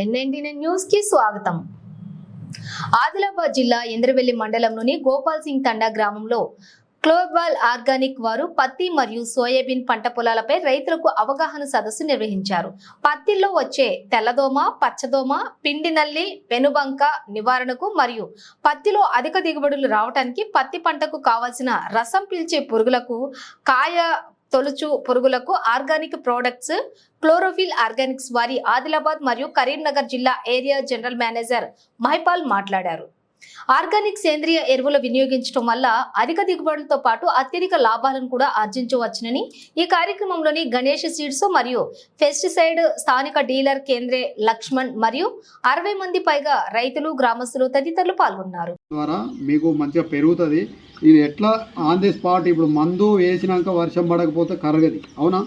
ఎన్ఎన్టీన్ న్యూస్కి స్వాగతం. ఆదిలాబాద్ జిల్లా ఇంద్రవెల్లి మండలంలోని గోపాల్ సింగ్ తండా గ్రామంలో క్లోబాల్ ఆర్గానిక్ వారు పత్తి మరియు సోయాబీన్ పంట పొలాలపై రైతులకు అవగాహన సదస్సు నిర్వహించారు. పత్తిలో వచ్చే తెల్లదోమ పచ్చదోమ పిండి నల్లి పెనుబంక నివారణకు మరియు పత్తిలో అధిక దిగుబడులు రావడానికి పత్తి పంటకు కావలసిన రసం పీల్చే పురుగులకు కాయ తొలుచు పురుగులకు ఆర్గానిక్ ప్రోడక్ట్స్ క్లోరోఫిల్ ఆర్గానిక్స్ వారి ఆదిలాబాద్ మరియు కరీంనగర్ జిల్లా ఏరియా జనరల్ మేనేజర్ మహిపాల్ మాట్లాడారు. ఆర్గానిక్ సేంద్రియ ఎరువులు వినియోగించడం వల్ల అధిక దిగుబడులతో పాటు అత్యధిక లాభాలను కూడా ఆర్జించవచ్చునని ఈ కార్యక్రమంలోని గణేష్ సీడ్స్ మరియు పెస్టిసైడ్ స్థానిక డీలర్ కేంద్రే లక్ష్మణ్ మరియు అరవై మంది పైగా రైతులు గ్రామస్తులు తదితరులు పాల్గొన్నారు. ద్వారా మీకు మంచిగా పెరుగుతుంది. ఇది ఎట్లా ఆన్ ది స్పాట్ ఇప్పుడు మందు వేసినాక వర్షం పడకపోతే కరగది. అవునా?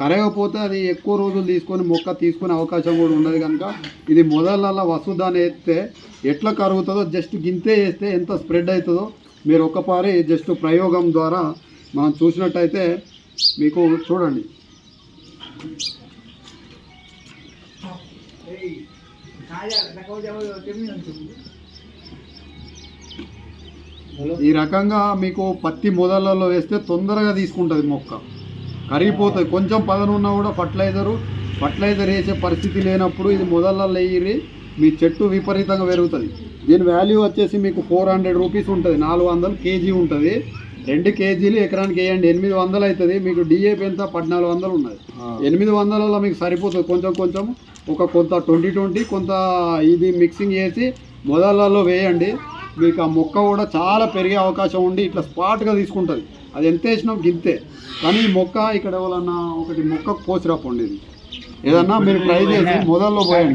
కరగకపోతే అది ఎక్కువ రోజులు తీసుకొని మొక్క తీసుకునే అవకాశం కూడా ఉండదు కనుక ఇది మొదలల్లా వసుదాన్ని వేస్తే ఎట్లా కరుగుతుందో జస్ట్ గింతే వేస్తే ఎంత స్ప్రెడ్ అవుతుందో మీరు ఒక్కపారి జస్ట్ ప్రయోగం ద్వారా మనం చూసినట్టయితే మీకు చూడండి. ఈ రకంగా మీకు పత్తి మొదలలో వేస్తే తొందరగా తీసుకుంటుంది మొక్క. కరిగిపోతుంది కొంచెం పదనున్నా కూడా ఫర్టిలైజరు ఫర్టిలైజర్ వేసే పరిస్థితి లేనప్పుడు ఇది మొదళ్ళలో వేయి మీ చెట్టు విపరీతంగా పెరుగుతుంది. దీని వాల్యూ వచ్చేసి మీకు ఫోర్ హండ్రెడ్ రూపీస్ ఉంటుంది. నాలుగు వందలు కేజీ ఉంటుంది. రెండు కేజీలు ఎకరానికి వేయండి. ఎనిమిది వందలు అవుతుంది మీకు డిఏపి ఎంత? పద్నాలుగు వందలు ఉన్నది. ఎనిమిది వందలలో మీకు సరిపోతుంది. కొంచెం కొంచెం ఒక కొంత ట్వంటీ ట్వంటీ కొంత ఇది మిక్సింగ్ చేసి మొదలలో వేయండి. మీకు ఆ మొక్క కూడా చాలా పెరిగే అవకాశం ఉండి ఇట్లా స్పాట్గా తీసుకుంటుంది. అది ఎంత వేసినా గింతే. కానీ ఈ మొక్క ఇక్కడ ఎవరన్నా ఒకటి మొక్క కోసిరాపండి ఇది ఏదన్నా మీరు ట్రై చేసి మొదల్లో పోయండి.